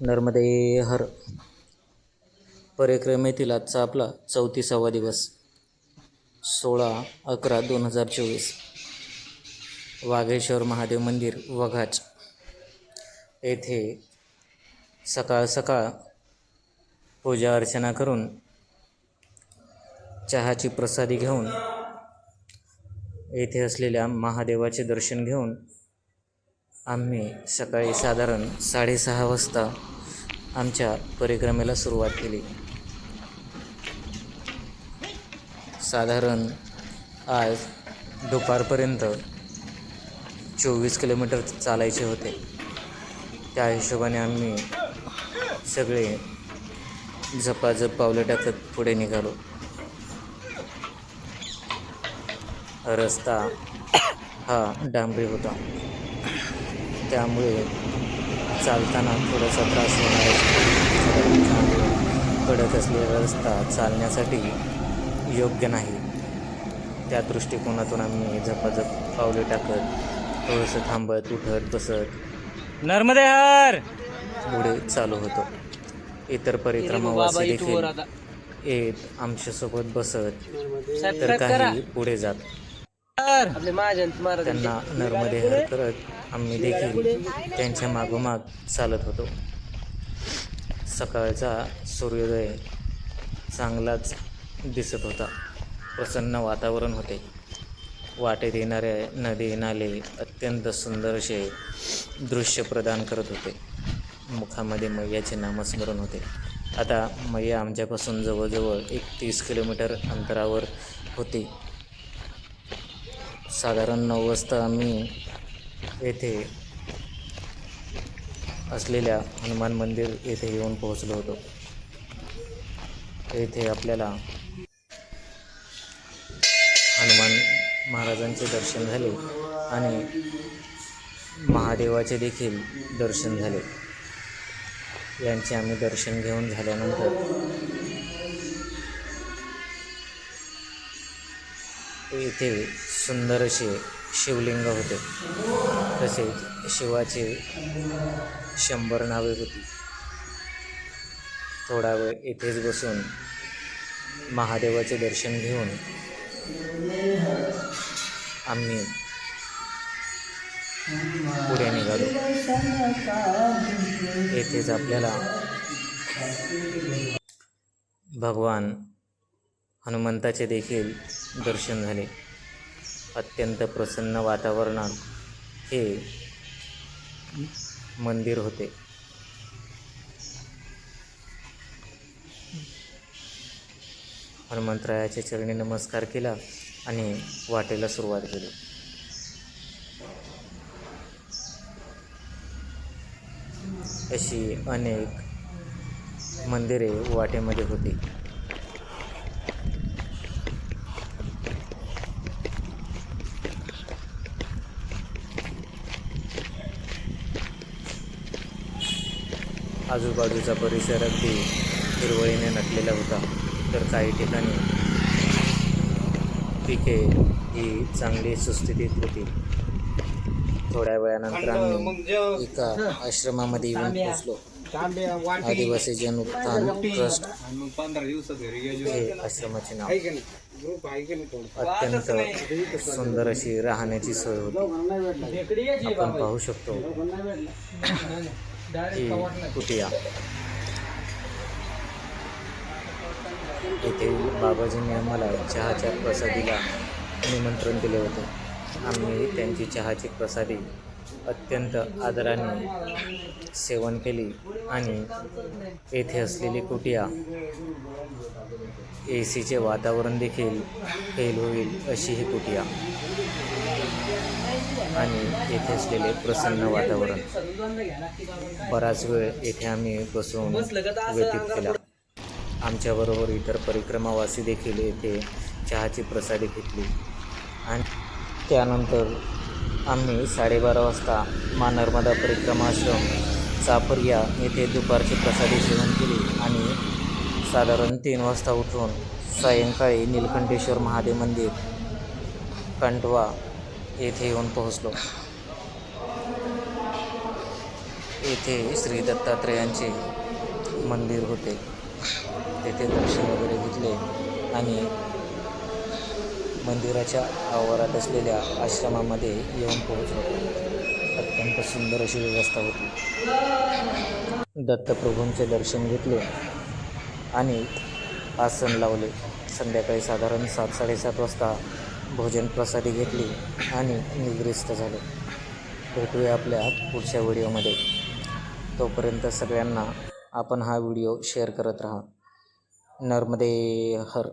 नर्मदे हर। परिक्रमेतील आजचा आपला चौतीसावा दिवस सोळा अकरा दोन हजार चोवीस. वाघेश्वर महादेव मंदिर वघाच. येथे सकाळ सकाळ पूजा अर्चना करून चहाची प्रसादी घेऊन येथे असलेल्या महादेवाचे दर्शन घेऊन आम्ही सकाळी साधारण साडेसहा वाजता आमच्या परिक्रमेला सुरुवात केली. साधारण आज दुपारपर्यंत चोवीस किलोमीटर चालायचे होते. त्या हिशोबाने आम्ही सगळे झपाझप पावलं टाकत पुढे निघालो. रस्ता हा डांबरी होता. त्यामुळे चालताना थोडासा त्रास होणार कडक असलेला रस्ता चालण्यासाठी योग्य नाही. त्या दृष्टिकोनातून आम्ही झपाझप पावले टाकत थोडंसं थांबत उठत बसत नर्मदे हर पुढे चालू होतो. इतर परिक्रमावासी देखील येत आमच्यासोबत बसत तर काही पुढे जात. त्यांना नर्मदे हर करत आम्ही देखील त्यांच्या मागोमाग चालत होतो. सकाळचा सूर्योदय चांगलाच दिसत होता. प्रसन्न वातावरण होते. वाटेत येणारे नदी नाले अत्यंत सुंदर असे दृश्य प्रदान करत होते. मुखामध्ये मैयाचे नामस्मरण होते. आता मैया आमच्यापासून जवळजवळ एक तीस किलोमीटर अंतरावर होती. साधारण नऊ वाजता आम्ही येथे असलेल्या हनुमान मंदिर येथे येऊन पोहोचलो होतो. येथे आपल्याला हनुमान महाराजांचे दर्शन झाले आणि महादेवाचे देखील दर्शन झाले. यांचे आम्ही दर्शन घेऊन झाल्यानंतर येथे सुंदर असे शिवलिंग होते. तसेच शिवाचे शंभर नावे होती. थोडा वेळ येथेच बसून महादेवाचे दर्शन घेऊन आम्ही पुढे निघालो. येथेच आपल्याला भगवान हनुमंताचे देखील दर्शन झाले. अत्यंत प्रसन्न वातावरणात हे मंदिर होते. हनुमंतरायाच्या चरणी नमस्कार केला आणि वाटेला सुरुवात केली. अशी अनेक मंदिरे वाटेमध्ये होती. आजूबाजूचा परिसर अगदी हिरवळीने नटलेला होता. तर काही ठिकाणी पिके ही चांगली सुस्थितीत होती. थोड्या वेळानंतर आम्ही एका आश्रमामध्ये येऊन पोहोचलो. आदिवासी जन उत्थान ट्रस्ट हे आश्रमाचे नाव. अत्यंत सुंदर अशी राहण्याची सोय होती. आपण पाहू शकतो. ही कुटिया येथे बाबाजींनी आम्हाला चहाच्या प्रसादीला निमंत्रण दिले होते. आम्ही त्यांची चहाची प्रसादी अत्यंत आदराने सेवन केली आणि येथे असलेली कुटिया ए सीचे वातावरण देखील फेल होईल अशी ही कुटिया. आणि येथे असलेले प्रसन्न वातावरण. बराच वेळ येथे आम्ही बसून व्यतीत केला. आमच्याबरोबर इतर परिक्रमावासी देखील येथे चहाची प्रसादी घेतली. आणि त्यानंतर आम्ही साडेबारा वाजता मा नर्मदा परिक्रमाश्रम चापरिया येथे दुपारची प्रसादी सेवन केली आणि साधारण तीन वाजता उठून सायंकाळी नीलकंठेश्वर महादेव मंदिर कंटवा येथे येऊन पोहोचलो. येथे श्री दत्तात्रेयांचे मंदिर होते. तेथे दर्शन वगैरे घेतले आणि मंदिराच्या आवारात असलेल्या आश्रमामध्ये येऊन पोहोचलो. अत्यंत सुंदर अशी व्यवस्था होती. दत्तप्रभूंचे दर्शन घेतले आणि आसन लावले. संध्याकाळी साधारण सात साडेसात वाजता भोजन प्रसादी घेतली आणि निग्रस्त झाले. भेटूया आपल्या पुढच्या व्हिडिओमध्ये. तोपर्यंत सगळ्यांना आपण हा व्हिडिओ शेअर करत राहा. नर्मदे हर.